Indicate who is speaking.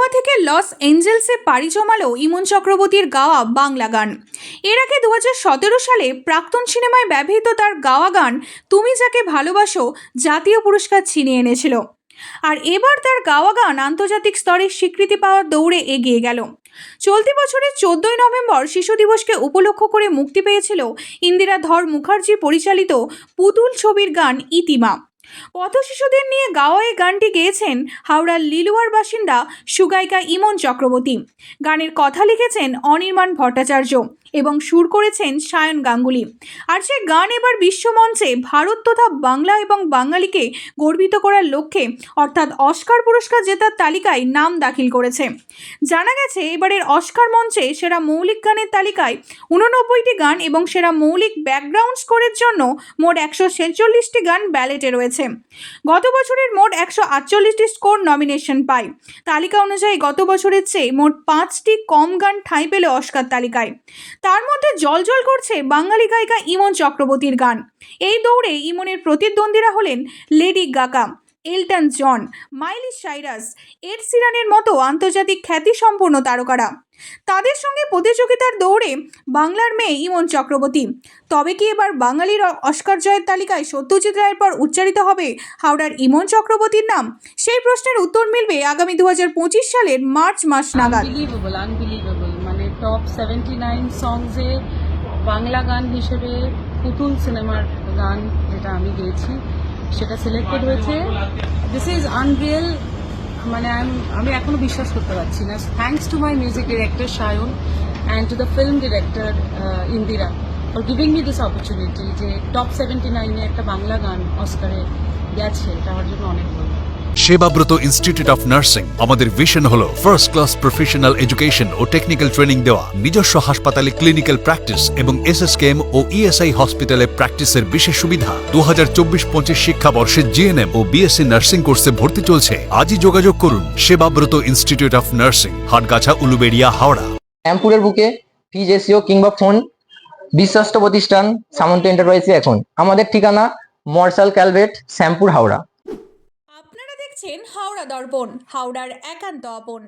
Speaker 1: গেনুয়া থেকে লস এঞ্জেলসে পাড়ি জমালো ইমন চক্রবর্তীর গাওয়া বাংলা গান। এর আগে দু হাজার সতেরো সালে প্রাক্তন সিনেমায় ব্যবহৃত তার গাওয়া গান, তুমি যাকে ভালোবাসো জাতীয় পুরস্কার ছিনিয়ে এনেছিল। আর এবার তার গাওয়া গান আন্তর্জাতিক স্তরে স্বীকৃতি পাওয়ার দৌড়ে এগিয়ে গেল। চলতি বছরের চোদ্দই নভেম্বর শিশু দিবসকে উপলক্ষ করে মুক্তি পেয়েছিল ইন্দিরা ধর মুখার্জি পরিচালিত পুতুল ছবির গান ইতিমা পথ শিশুদের নিয়ে গাওয়া গানটি গেয়েছেন হাওড়ার লিলুয়ার বাসিন্দা সুগায়িকা ইমন চক্রবর্তী। গানের কথা লিখেছেন অনির্বাণ ভট্টাচার্য এবং সুর করেছেন সায়ন গাঙ্গুলি। আর সে গান এবার বিশ্বমঞ্চে ভারত তথা বাংলা এবং বাঙালিকে গর্বিত করার লক্ষ্যে, অর্থাৎ অস্কার পুরস্কার জেতার তালিকায় নাম দাখিল করেছে। জানা গেছে, এবারের অস্কার মঞ্চে সেরা মৌলিক গানের তালিকায় উননব্বইটি গান এবং সেরা মৌলিক ব্যাকগ্রাউন্ড স্কোরের জন্য মোট একশো ছেচল্লিশটি গান ব্যালেটে রয়েছে। গত বছরের মোট একশো আটচল্লিশটি স্কোর নমিনেশন পায়। তালিকা অনুযায়ী গত বছরের চেয়ে মোট পাঁচটি কম গান ঠাঁই পেলে অস্কার তালিকায়। তার মধ্যে জলজল করছে বাঙালি গায়িকা ইমন চক্রবর্তীর গান। এই দৌড়ে ইমনের প্রতিদ্বন্দ্বীরা হলেন Lady Gaga. Elton John, Miley Cyrus Ed সিরানের মতো আন্তর্জাতিক খ্যাতিসম্পন্ন তারকারা। তাদের সঙ্গে প্রতিযোগিতার দৌড়ে বাংলার মেয়ে ইমন চক্রবর্তী। তবে কি এবার বাঙালির অস্কার জয়ের তালিকায় সত্যজিৎ রায়ের পর উচ্চারিত হবে হাওড়ার ইমন চক্রবর্তীর নাম? সেই প্রশ্নের উত্তর মিলবে আগামী দু হাজার পঁচিশ সালের মার্চ মাস নাগাদ।
Speaker 2: মানে টপ সেভেন্টি নাইন সংসে বাংলা গান হিসেবে পুতুল সিনেমার গান যেটা আমি গেয়েছি। সেটা সিলেক্টেড হয়েছে। দিস ইজ আনরিয়েল মানে আমি এখনও বিশ্বাস করতে পারছি না। Thanks to my music director Sayan and to the film director Indira for giving me this opportunity যে টপ সেভেন্টি নাইনে একটা বাংলা গান অস্কারে গেছে, এটা জন্য অনেক বড়।
Speaker 3: সেবাব্রত ইনস্টিটিউট অফ নার্সিং আমাদের ভিশন হলো ফার্স্ট ক্লাস প্রফেশনাল এডুকেশন ও টেকনিক্যাল ট্রেনিং দেওয়া, নিজস্ব হাসপাতালে ক্লিনিক্যাল প্র্যাকটিস এবং এসএসকেএম ও ইএসআই হসপিটালে প্র্যাকটিসের বিশেষ সুবিধা। দু হাজার চব্বিশ পঁচিশ শিক্ষাবর্ষে জিএনএম ও বিএসসি নার্সিং কোর্সে ভর্তি চলছে। আজই যোগাযোগ করুন Sebabrata institute of nursing Hatgachha, Uluberia, Howrah.
Speaker 4: শ্যামপুরের বুকে ফিজ এসিও কিংবা ফোন বিশ্বস্ত প্রতিষ্ঠান সামন্ত এন্টারপ্রাইজে এখন। আমাদের ঠিকানা মর্সাল ক্যালভেট, শ্যামপুর, হাওড়া।
Speaker 1: দেখছেন হাওড়া দর্পণ হাওড়ার একান্ত আপন।